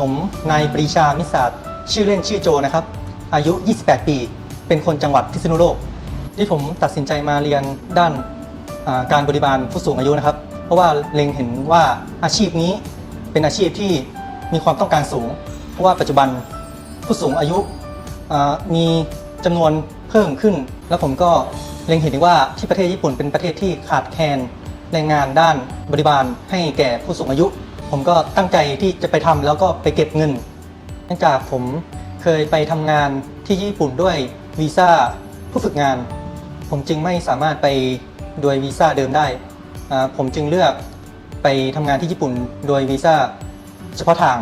ผมนายปรีชามิศาสตร์ชื่อเล่นชื่อโจนะครับ อายุ 28 ปี เป็นคนจังหวัดพิษณุโลก ที่ผมตัดสินใจมาเรียนด้านาการบริบาลผู้สูงอายุนะครับ เพราะว่าเล็งเห็นว่าอาชีพนี้เป็นอาชีพที่มีความต้องการสูง เพราะว่าปัจจุบันผู้สูงอายุามีจำนวนเพิ่มขึ้น แล้วผมก็เล็งเห็นว่าที่ประเทศญี่ปุ่นเป็นประเทศที่ขาดแคลนแรงงานด้านบริบาลให้แก่ผู้สูงอายุ ผมก็ตั้งใจที่จะไปทำแล้วก็ไปเก็บเงิน เนื่องจากผมเคยไปทำงานที่ญี่ปุ่นด้วยวีซ่าผู้ฝึกงาน ผมจึงไม่สามารถไปโดยวีซ่าเดิมได้ ผมจึงเลือกไปทำงานที่ญี่ปุ่นโดยวีซ่าเฉพาะทาง